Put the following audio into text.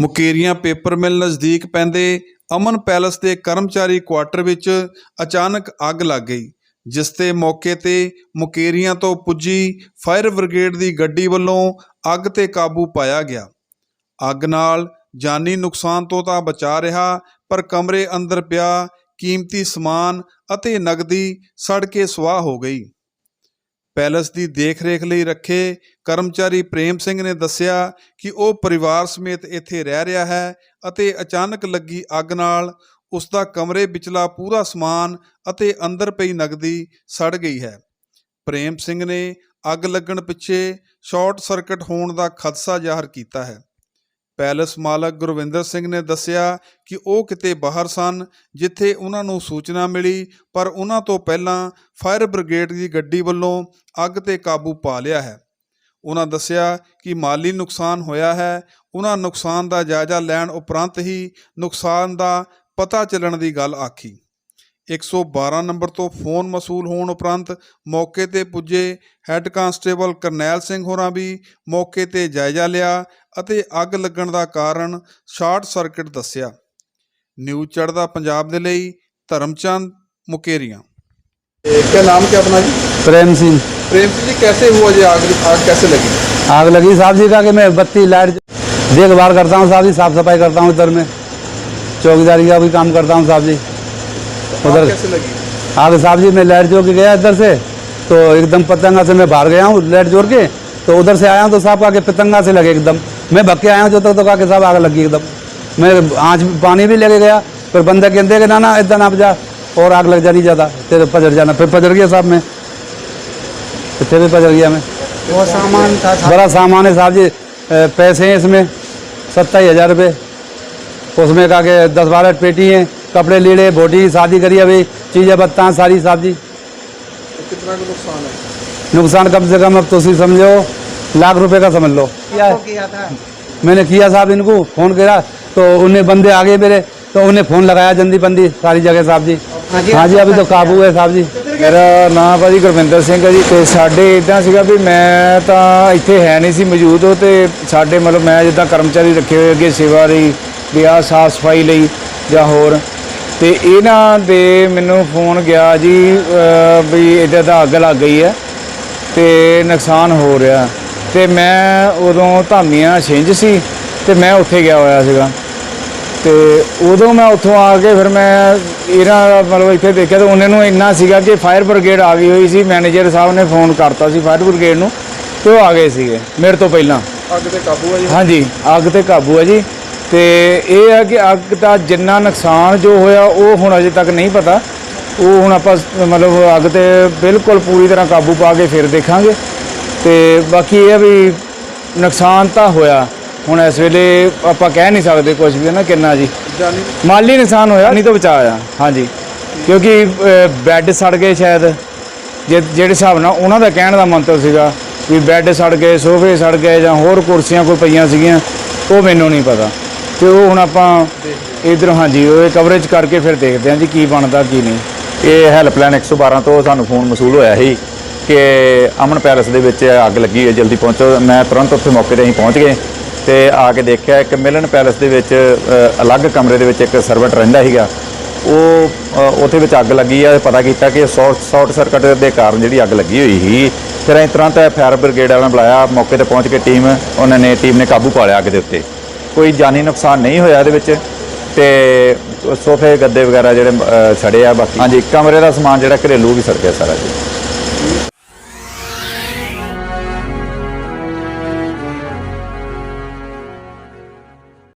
Mukerian paper mill ਨਜ਼ਦੀਕ ਪੈਂਦੇ, ਅਮਨ palace ਦੇ ਕਰਮਚਾਰੀ ਕੁਆਟਰ ਵਿੱਚ ਅਚਾਨਕ ਅੱਗ ਲੱਗ ਗਈ, ਜਿਸ ਤੇ ਮੌਕੇ ਤੇ ਮੁਕੇਰੀਆਂ ਤੋਂ ਪੁੱਜੀ ਫਾਇਰ ਬ੍ਰਿਗੇਡ ਦੀ ਗੱਡੀ ਵੱਲੋਂ ਅੱਗ ਤੇ ਕਾਬੂ ਪਾਇਆ ਗਿਆ। ਅੱਗ ਨਾਲ ਜਾਨੀ ਨੁਕਸਾਨ ਤੋਂ ਤਾਂ ਬਚਾ ਰਿਹਾ, ਪਰ ਕਮਰੇ ਅੰਦਰ ਪਿਆ ਕੀਮਤੀ ਸਮਾਨ ਅਤੇ ਨਗਦੀ ਸੜ ਕੇ ਸੁਆਹ ਹੋ ਗਈ। ਪੈਲਸ ਦੀ ਦੇਖ-ਰੇਖ ਲਈ ਰੱਖੇ, ਕਰਮਚਾਰੀ ਪ੍ਰੇਮ ਸਿੰਘ ਨੇ ਦੱਸਿਆ ਕਿ ਉਹ ਪਰਿਵਾਰ ਸਮੇਤ ਇੱਥੇ ਰਹਿ ਰਿਹਾ ਹੈ ਅਤੇ ਅਚਾਨਕ ਲੱਗੀ ਅੱਗ ਨਾਲ ਉਸ ਦਾ ਕਮਰੇ ਵਿਚਲਾ ਪੂਰਾ ਸਮਾਨ ਅਤੇ ਅੰਦਰ ਪਈ ਨਗਦੀ ਸੜ ਗਈ ਹੈ। ਪ੍ਰੇਮ ਸਿੰਘ ਨੇ ਅੱਗ ਲੱਗਣ ਪਿੱਛੇ ਸ਼ਾਰਟ ਸਰਕਟ ਹੋਣ ਦਾ ਖਦਸ਼ਾ ਜ਼ਾਹਰ ਕੀਤਾ ਹੈ। ਪੈਲਸ ਮਾਲਕ ਗੁਰਵਿੰਦਰ ਸਿੰਘ ਨੇ ਦੱਸਿਆ ਕਿ ਉਹ ਕਿਤੇ ਬਾਹਰ ਸਨ, ਜਿੱਥੇ ਉਹਨਾਂ ਨੂੰ ਸੂਚਨਾ ਮਿਲੀ, ਪਰ ਉਹਨਾਂ ਤੋਂ ਪਹਿਲਾਂ ਫਾਇਰ ਬ੍ਰਿਗੇਡ ਦੀ ਗੱਡੀ ਵੱਲੋਂ ਅੱਗ ਤੇ ਕਾਬੂ ਪਾ ਲਿਆ ਹੈ। ਉਹਨਾਂ ਦੱਸਿਆ ਕਿ ਮਾਲੀ ਨੁਕਸਾਨ ਹੋਇਆ ਹੈ, ਉਹਨਾਂ ਨੁਕਸਾਨ ਦਾ ਜਾਇਜ਼ਾ ਲੈਣ ਉਪਰੰਤ ਹੀ ਨੁਕਸਾਨ ਦਾ ਪਤਾ ਚੱਲਣ ਦੀ ਗੱਲ ਆਖੀ। 112 ਨੰਬਰ ਤੋਂ ਫੋਨ ਮਸੂਲ ਹੋਣ ਉਪਰੰਤ ਮੌਕੇ ਤੇ ਪੁੱਜੇ ਹੈੱਡ ਕਾਂਸਟੇਬਲ ਕਰਨੈਲ ਸਿੰਘ ਹੋਰਾਂ ਵੀ ਮੌਕੇ ਤੇ ਜਾਇਜ਼ਾ ਲਿਆ ਅਤੇ ਅੱਗ ਲੱਗਣ ਦਾ ਕਾਰਨ ਸ਼ਾਰਟ ਸਰਕਟ ਦੱਸਿਆ ਨਿਊਜ਼ ਚੜ੍ਹਦਾ ਪੰਜਾਬ ਦੇ ਲਈ ਧਰਮਚੰਦ ਮੁਕੇਰੀਆਂ क्या नाम क्या अपना जी प्रेम सिंह प्रेम सिंह जी कैसे हुआ जी आग आग कैसे लगी आग लगी साहब जी का कि मैं बत्ती लाइट देखभाल करता हूँ साहब जी साफ सफाई करता हूँ इधर में चौकीदारी का भी काम करता हूँ साहब जी आग उधर कैसे लगी आग साहब जी मैं लाइट जोड़ के गया इधर से तो एकदम पतंगा से मैं बाहर गया हूँ लाइट जोड़ के तो उधर से आया हूँ तो साहब आके पतंगा से लगे एकदम मैं भग के आया हूँ जो तक तो कहा कि साहब आग लगी एकदम। मैं आँच पानी भी लेके गया फिर बंदे कहते कि ना ना इधर ना जा और आग लग जानी ज़्यादा। तेरे पजर जाना फिर पजर गया साहब मैं। फिर भी पजर गया मैं। वो सामान था बड़ा सामान है साहब जी पैसे हैं इसमें सत्ताईस हज़ार रुपये। उसमें कहा कि दस बारह पेटी हैं कपड़े लीड़े बोटी शादी करी अभी चीज़ें बत्ता सारी साहब जी। तो कितना नुकसान है? नुकसान कम से कम अब तो समझो। लाख रुपए का समझ लो क्या है? आपको किया था मैंने किया साहब इनको फ़ोन करा तो उन्हें बंदे आगे मेरे तो उन्हें फ़ोन लगाया जल्दी बंदी सारी जगह साहब जी हाँ जी, हाँ जी अभी तो काबू है साहब जी ਮੇਰਾ ਨਾਮ ਭਾਜੀ ਗੁਰਵਿੰਦਰ ਸਿੰਘ ਹੈ ਜੀ ਤੇ ਸਾਡੇ ਇਦਾਂ ਸੀਗਾ ਵੀ ਮੈਂ ਤਾਂ ਇੱਥੇ ਹੈ ਨਹੀਂ ਸੀ ਮੌਜੂਦ ਉਹ ਤੇ ਸਾਡੇ ਮਤਲਬ ਮੈਂ ਜਿੱਦਾਂ ਕਰਮਚਾਰੀ ਰੱਖੇ ਹੋਏ ਅੱਗੇ ਸੇਵਾ ਲਈ ਵੀ ਆਹ ਸਾਫ ਸਫਾਈ ਲਈ ਜਾਂ ਹੋਰ ਤੇ ਇਹਨਾਂ ਦੇ ਮੈਨੂੰ ਫੋਨ ਗਿਆ ਜੀ ਅਹ, ਵੀ ਇੱਦਾਂ ਦਾ ਅੱਗ ਲੱਗ ਗਈ ਹੈ ਤੇ ਨੁਕਸਾਨ ਹੋ ਰਿਹਾ ਤੇ ਮੈਂ ਉਦੋਂ ਧਾਮੀਆਂ ਛਿੰਝ ਸੀ ਤੇ ਮੈਂ ਉੱਥੇ ਗਿਆ ਹੋਇਆ ਸੀਗਾ। ਤੇ ਉਦੋਂ ਮੈਂ ਉੱਥੋਂ ਆ ਕੇ ਫਿਰ ਮੈਂ ਇਹਨਾਂ ਦਾ ਮਤਲਬ ਇੱਥੇ ਦੇਖਿਆ ਤਾਂ ਉਹਨਾਂ ਨੂੰ ਇੰਨਾ ਸੀਗਾ ਕਿ ਫਾਇਰ ਬ੍ਰਿਗੇਡ ਆ ਗਈ ਹੋਈ ਸੀ ਮੈਨੇਜਰ ਸਾਹਿਬ ਨੇ ਫੋਨ ਕਰਤਾ ਸੀ ਫਾਇਰ ਬ੍ਰਿਗੇਡ ਨੂੰ ਤੇ ਉਹ ਆ ਗਏ ਸੀਗੇ ਮੇਰੇ ਤੋਂ ਪਹਿਲਾਂ। ਅੱਗ ਤੇ ਕਾਬੂ ਹੈ ਜੀ। ਹਾਂਜੀ ਅੱਗ ਤੇ ਕਾਬੂ ਹੈ ਜੀ। ਤੇ ਇਹ ਹੈ ਕਿ ਅੱਗ ਦਾ ਜਿੰਨਾ ਨੁਕਸਾਨ ਜੋ ਹੋਇਆ ਉਹ ਹੁਣ ਅਜੇ ਤੱਕ ਨਹੀਂ ਪਤਾ। ਉਹ ਹੁਣ ਆਪਾਂ ਮਤਲਬ ਅੱਗ ਤੇ ਬਿਲਕੁਲ ਪੂਰੀ ਤਰ੍ਹਾਂ ਕਾਬੂ ਪਾ ਕੇ ਫਿਰ ਦੇਖਾਂਗੇ। ਤੇ ਬਾਕੀ ਇਹ ਹੈ ਵੀ ਨੁਕਸਾਨ ਤਾਂ ਹੋਇਆ। ਹੁਣ ਇਸ ਵੇਲੇ ਆਪਾਂ ਕਹਿ ਨਹੀਂ ਸਕਦੇ ਕੁਝ ਵੀ ਨਾ ਕਿੰਨਾ ਜੀ। ਮਾਲੀ ਨੁਕਸਾਨ ਹੋਇਆ ਨਹੀਂ ਤਾਂ ਬਚਾਇਆ ਹਾਂਜੀ। ਕਿਉਂਕਿ ਬੈੱਡ ਸੜ ਗਏ ਸ਼ਾਇਦ। ਜੇ ਜਿਹੜੇ ਹਿਸਾਬ ਨਾਲ ਉਹਨਾਂ ਦਾ ਕਹਿਣ ਦਾ ਮੰਤਵ ਸੀਗਾ ਵੀ ਬੈੱਡ ਸੜ ਗਏ ਸੋਫੇ ਸੜ ਗਏ ਜਾਂ ਹੋਰ ਕੁਰਸੀਆਂ ਕੋਈ ਪਈਆਂ ਸੀਗੀਆਂ ਉਹ ਮੈਨੂੰ ਨਹੀਂ ਪਤਾ। ਤੇ ਉਹ ਹੁਣ ਆਪਾਂ ਇਧਰ ਹਾਂਜੀ ਉਹ ਕਵਰੇਜ ਕਰਕੇ ਫਿਰ ਦੇਖਦੇ ਹਾਂ ਜੀ ਕੀ ਬਣਦਾ ਕੀ ਨਹੀਂ। ਇਹ ਹੈਲਪਲਾਈਨ 112 ਤੋਂ ਸਾਨੂੰ ਫੋਨ ਮਸੂਲ ਹੋਇਆ ਸੀ। ਕਿ ਅਮਨ ਪੈਲਸ ਦੇ ਵਿੱਚ ਅੱਗ ਲੱਗੀ ਹੈ ਜਲਦੀ ਪਹੁੰਚੋ। ਮੈਂ ਤੁਰੰਤ ਉੱਥੇ ਮੌਕੇ ਤੇ ਅਸੀਂ ਪਹੁੰਚ ਗਏ ਤੇ ਆ ਕੇ ਦੇਖਿਆ ਇੱਕ ਮਿਲਨ ਪੈਲਸ ਦੇ ਵਿੱਚ ਅਲੱਗ ਕਮਰੇ ਦੇ ਵਿੱਚ ਇੱਕ ਸਰਵੈਂਟ ਰਹਿੰਦਾ ਸੀਗਾ। ਉਹ ਉੱਥੇ ਵਿੱਚ ਅੱਗ ਲੱਗੀ ਆ ਪਤਾ ਕੀਤਾ ਕਿ ਸ਼ਾਰਟ ਸ਼ਾਰਟ ਸਰਕਟ ਦੇ ਕਾਰਨ ਜਿਹੜੀ ਅੱਗ ਲੱਗੀ ਹੋਈ ਸੀ। ਫਿਰ ਅਸੀਂ ਤੁਰੰਤ ਫਾਇਰ ਬ੍ਰਿਗੇਡ ਵਾਲਿਆਂ ਨੂੰ ਬੁਲਾਇਆ ਮੌਕੇ ਤੇ ਪਹੁੰਚ ਕੇ ਟੀਮ ਉਹਨਾਂ ਨੇ ਟੀਮ ਨੇ ਕਾਬੂ ਪਾ ਲਿਆ ਅੱਗ ਦੇ ਉੱਤੇ। ਕੋਈ ਜਾਨੀ ਨੁਕਸਾਨ ਨਹੀਂ ਹੋਇਆ ਇਹਦੇ ਵਿੱਚ ਤੇ ਸੋਫੇ ਗੱਦੇ ਵਗੈਰਾ ਜਿਹੜੇ ਅ, ਸੜੇ ਆ ਬਾਕੀ ਹਾਂਜੀ ਕਮਰੇ ਦਾ ਸਮਾਨ ਜਿਹੜਾ ਘਰੇਲੂ ਵੀ ਸੜ ਗਿਆ ਸਾਰਾ ਜੀ।